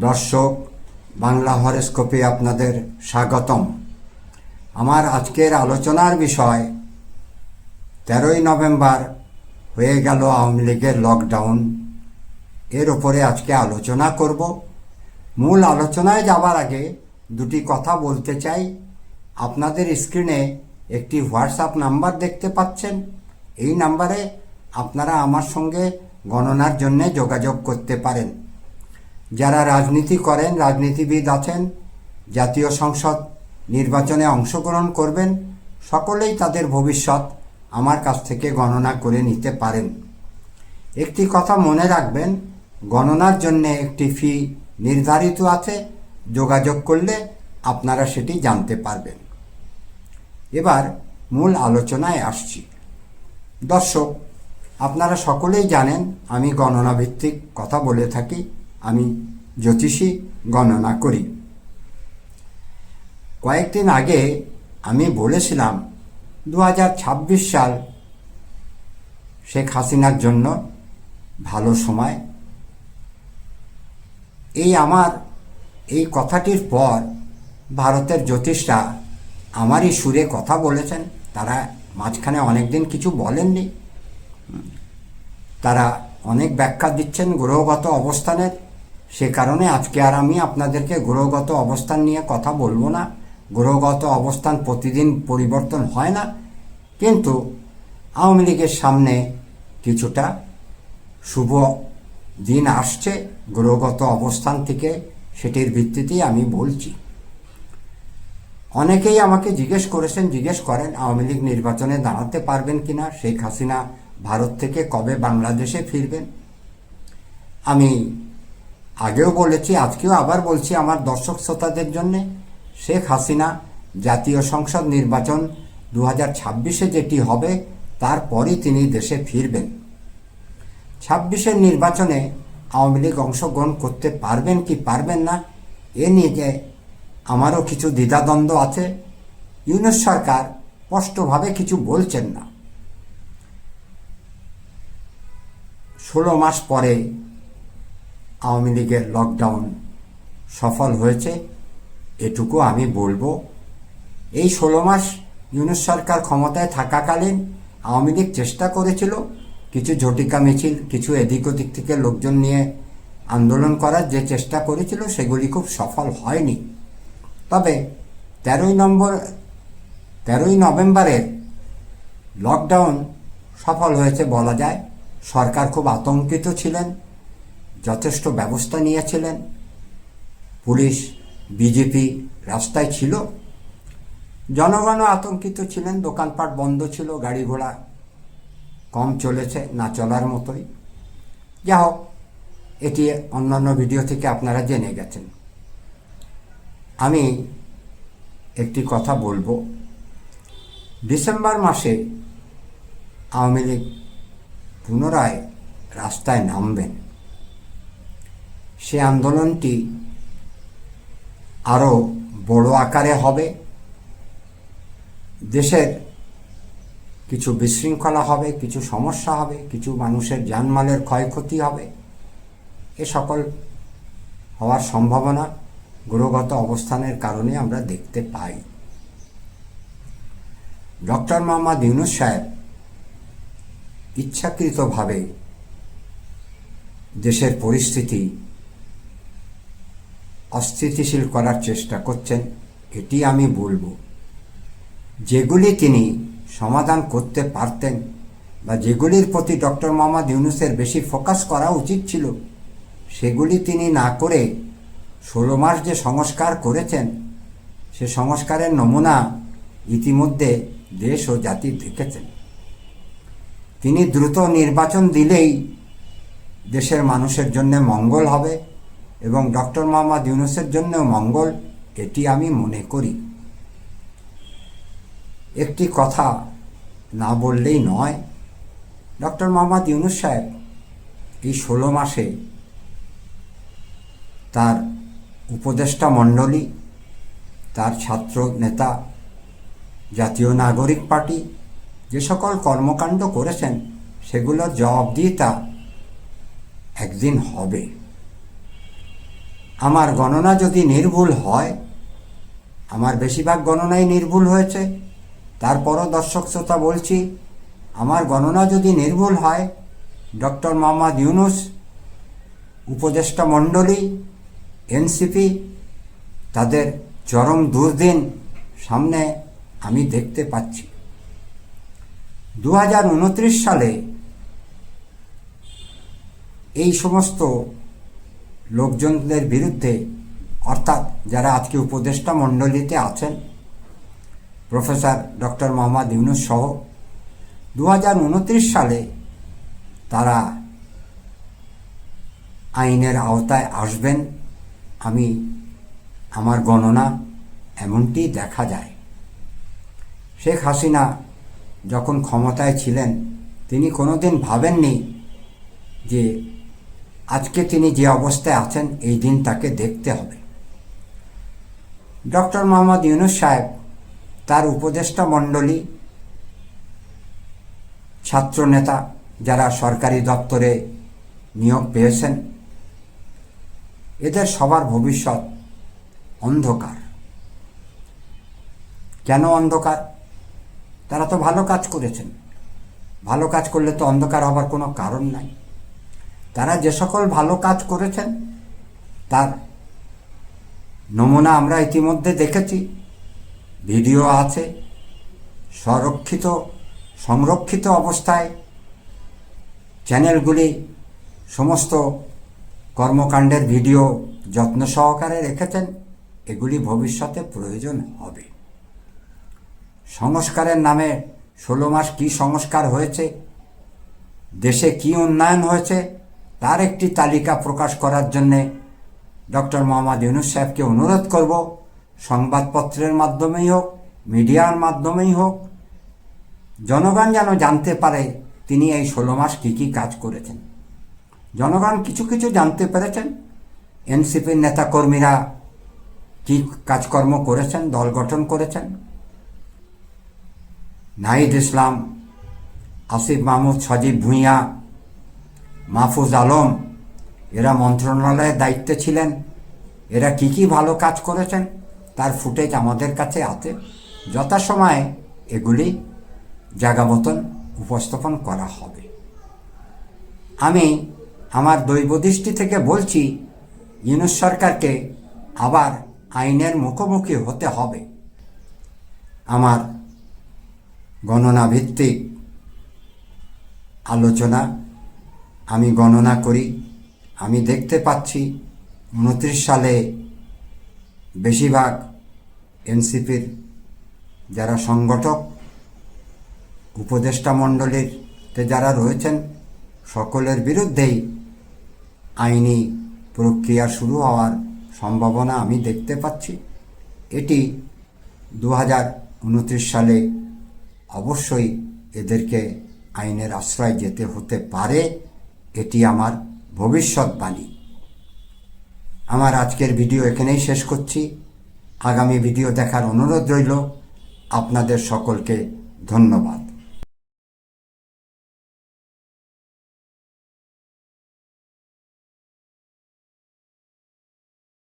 দর্শক, বাংলা হরস্কোপে আপনাদের স্বাগতম। আমার আজকের আলোচনার বিষয়, তেরোই নভেম্বর হয়ে গেল আওয়ামী লীগের লকডাউন এর ওপরে আজকে আলোচনা করব। মূল আলোচনায় যাবার আগে দুটি কথা বলতে চাই। আপনাদের স্ক্রিনে একটি হোয়াটসঅ্যাপ নাম্বার দেখতে পাচ্ছেন। এই নাম্বারে আপনারা আমার সঙ্গে গণনার জন্য যোগাযোগ করতে পারেন। যারা রাজনীতি করেন, রাজনীতিবিদ আছেন, জাতীয় সংসদ নির্বাচনে অংশগ্রহণ করবেন, সকলেই তাদের ভবিষ্যৎ আমার কাছ থেকে গণনা করে নিতে পারেন। একটি কথা মনে রাখবেন, গণনার জন্য একটি ফি নির্ধারিত আছে, যোগাযোগ করলে আপনারা সেটি জানতে পারবেন। এবার মূল আলোচনায় আসছি। দর্শক, আপনারা সকলেই জানেন আমি গণনা ভিত্তিক কথা বলে থাকি, আমি জ্যোতিষী গণনা করি। কয়েকদিন আগে আমি বলেছিলাম দু হাজার ছাব্বিশ সাল শেখ হাসিনার জন্য ভালো সময়। এই আমার, এই কথাটির পর ভারতের জ্যোতিষরা আমারই সুরে কথা বলেছেন। তারা মাঝখানে অনেক দিন কিছু বলেননি। তারা অনেক ব্যাখ্যা দিচ্ছেন গ্রহগত অবস্থানের। সে কারণে আজকে আর আমি আপনাদেরকে গ্রহগত অবস্থান নিয়ে কথা বলব না। গ্রহগত অবস্থান প্রতিদিন পরিবর্তন হয় না। কিন্তু আওয়ামী লীগের সামনে কিছুটা শুভ দিন আসছে। গ্রহগত অবস্থান থেকে সেটির ভিত্তিতেই আমি বলছি। অনেকেই আমাকে জিজ্ঞেস করেছেন, জিজ্ঞেস করেন, আওয়ামী লীগ নির্বাচনে দাঁড়াতে পারবেন কিনা শেখ হাসিনা ভারত থেকে কবে বাংলাদেশে ফিরবেন? আমি আগেও বলেছি, আজকেও আবার বলছি আমার দর্শক শ্রোতাদের জন্যে, শেখ হাসিনা জাতীয় সংসদ নির্বাচন দু হাজার ছাব্বিশে যেটি হবে, তারপরই তিনি দেশে ফিরবেন। ছাব্বিশের নির্বাচনে আওয়ামী লীগ অংশগ্রহণ করতে পারবেন কি পারবেন না, এ নিয়ে আমারও কিছু দ্বিধাদ্বন্দ্ব আছে, ইউনুস সরকার স্পষ্টভাবে কিছু বলছেন না। ষোলো মাস পরে আওয়ামী লীগের লকডাউন সফল হয়েছে, এটুকু আমি বলব। এই ষোলো মাস ইউনুস সরকার ক্ষমতায় থাকাকালীন আওয়ামী লীগ চেষ্টা করেছিল কিছু ঝটিকা মিছিল, কিছু এদিক ওদিক থেকে লোকজন নিয়ে আন্দোলন করার যে চেষ্টা করেছিল সেগুলি খুব সফল হয়নি। তবে তেরোই নম্বর, তেরোই নভেম্বরের লকডাউন সফল হয়েছে বলা যায়। সরকার খুব আতঙ্কিত ছিলেন। যথেষ্ট ব্যবস্থা নিয়েছিলেন। পুলিশ, বিজেপি রাস্তায় ছিল। জনগণও আতঙ্কিত ছিলেন, দোকানপাট বন্ধ ছিল, গাড়ি ঘোড়া কম চলেছে, না চলার মতোই। যা হোক, এটি অন্যান্য ভিডিও থেকে আপনারা জেনে গেছেন। আমি একটি কথা বলব। ডিসেম্বর মাসে আওয়ামী লীগ পুনরায় রাস্তায় নামবেন। সে আন্দোলনটি আরও বড় আকারে হবে। দেশের কিছু বিশৃঙ্খলা হবে, কিছু সমস্যা হবে, কিছু মানুষের জানমালের ক্ষয়ক্ষতি হবে। এ সকল হওয়ার সম্ভাবনা গ্রহগত অবস্থানের কারণে আমরা দেখতে পাই। ডক্টর মোহাম্মদ ইউনুস সাহেব ইচ্ছাকৃতভাবে দেশের পরিস্থিতি অস্থিতিশীল করার চেষ্টা করছেন, এটি আমি বলব। যেগুলি তিনি সমাধান করতে পারতেন বা যেগুলির প্রতি ডক্টর মোহাম্মদ ইউনুসের বেশি ফোকাস করা উচিত ছিল, সেগুলি তিনি না করে ষোলো মাস যে সংস্কার করেছেন, সে সংস্কারের নমুনা ইতিমধ্যে দেশ ও জাতি দেখেছেন। তিনি দ্রুত নির্বাচন দিলেই দেশের মানুষের জন্য মঙ্গল হবে। এবং ডক্টর মোহাম্মদ ইউনুসের জন্যও মঙ্গল, এটি আমি মনে করি। একটি কথা না বললেই নয়, ডক্টর মোহাম্মদ ইউনুস সাহেব এই ষোলো মাসে তার উপদেষ্টা মণ্ডলী, তার ছাত্র নেতা, জাতীয় নাগরিক পার্টি, যে সকল কর্মকাণ্ড করেছেন, সেগুলোর জবাবদিহিতা একদিন হবে। আমার গণনা যদি নির্ভুল হয়, আমার বেশিরভাগ গণনাই নির্ভুল হয়েছে। তারপরও দর্শক শ্রোতা বলছি, আমার গণনা যদি নির্ভুল হয়, ডক্টর মোহাম্মদ ইউনুস, উপদেষ্টা মণ্ডলী, এনসিপি, তাদের চরম দুর্দিন সামনে আমি দেখতে পাচ্ছি। দু হাজার উনত্রিশ সালে এই সমস্ত লোকজনদের বিরুদ্ধে, অর্থাৎ যারা আজকে উপদেষ্টা মণ্ডলীতে আছেন, প্রফেসর ডক্টর মোহাম্মদ ইউনুস সহ দু হাজার উনত্রিশ সালে তারা আইনের আওতায় আসবেন। আমি আমার গণনা এমনটি দেখা যায়। শেখ হাসিনা যখন ক্ষমতায় ছিলেন, তিনি কোনোদিন ভাবেননি যে আজকে তিনি যে অবস্থায় আছেন, এই দিন তাকে দেখতে হবে। ডক্টর মোহাম্মদ ইউনুস সাহেব, তার উপদেষ্টা মণ্ডলী ছাত্রনেতা যারা সরকারি দপ্তরে নিয়োগ পেয়েছেন, এদের সবার ভবিষ্যৎ অন্ধকার। কেন অন্ধকার? তারা তো ভালো কাজ করেছেন। ভালো কাজ করলে তো অন্ধকার হবার কোনো কারণ নাই। তারা যে সকল ভালো কাজ করেছেন, তার নমুনা আমরা ইতিমধ্যে দেখেছি, ভিডিও আছে, সংরক্ষিত সংরক্ষিত অবস্থায় চ্যানেলগুলি, সমস্ত কর্মকাণ্ডের ভিডিও যত্ন সহকারে রেখেছেন, এগুলি ভবিষ্যতে প্রয়োজন হবে। সংস্কারের নামে ষোলো মাস কী সংস্কার হয়েছে, দেশে কি উন্নয়ন হয়েছে তার একটি তালিকা প্রকাশ করার জন্যে ডক্টর মোহাম্মদ ইউনুস সাহেবকে অনুরোধ করব, সংবাদপত্রের মাধ্যমেই হোক, মিডিয়ার মাধ্যমেই হোক, জনগণ যেন জানতে পারে তিনি এই ষোলো মাস কী কী কাজ করেছেন। জনগণ কিছু কিছু জানতে পেরেছেন। এনসিপির নেতাকর্মীরা কী কাজকর্ম করেছেন, দল গঠন করেছেন। নাহিদ ইসলাম, আসিফ মাহমুদ, সজীব ভূঁইয়া মাহফুজ আলম, এরা মন্ত্রণালয়ের দায়িত্বে ছিলেন। এরা কি কি ভালো কাজ করেছেন তার ফুটেজ আমাদের কাছে আছে। যথাসময়ে এগুলি জায়গা মতন উপস্থাপন করা হবে। আমি আমার দৈবদৃষ্টি থেকে বলছি, ইউনুস সরকারকে আবার আইনের মুখোমুখি হতে হবে। আমার গণনা ভিত্তিক আলোচনা আমি গণনা করি। আমি দেখতে পাচ্ছি উনত্রিশ সালে বেশিরভাগ এনসিপির যারা সংগঠক, উপদেষ্টা মণ্ডলীতে যারা রয়েছেন, সকলের বিরুদ্ধেই আইনি প্রক্রিয়া শুরু হওয়ার সম্ভাবনা আমি দেখতে পাচ্ছি। এটি দু হাজার উনত্রিশ সালে অবশ্যই এদেরকে আইনের আশ্রয় যেতে হতে পারে। এটি আমার ভবিষ্যৎবাণী আমার আজকের ভিডিও এখানেই শেষ করছি। আগামী ভিডিও দেখার অনুরোধ রইল। আপনাদের সকলকে ধন্যবাদ।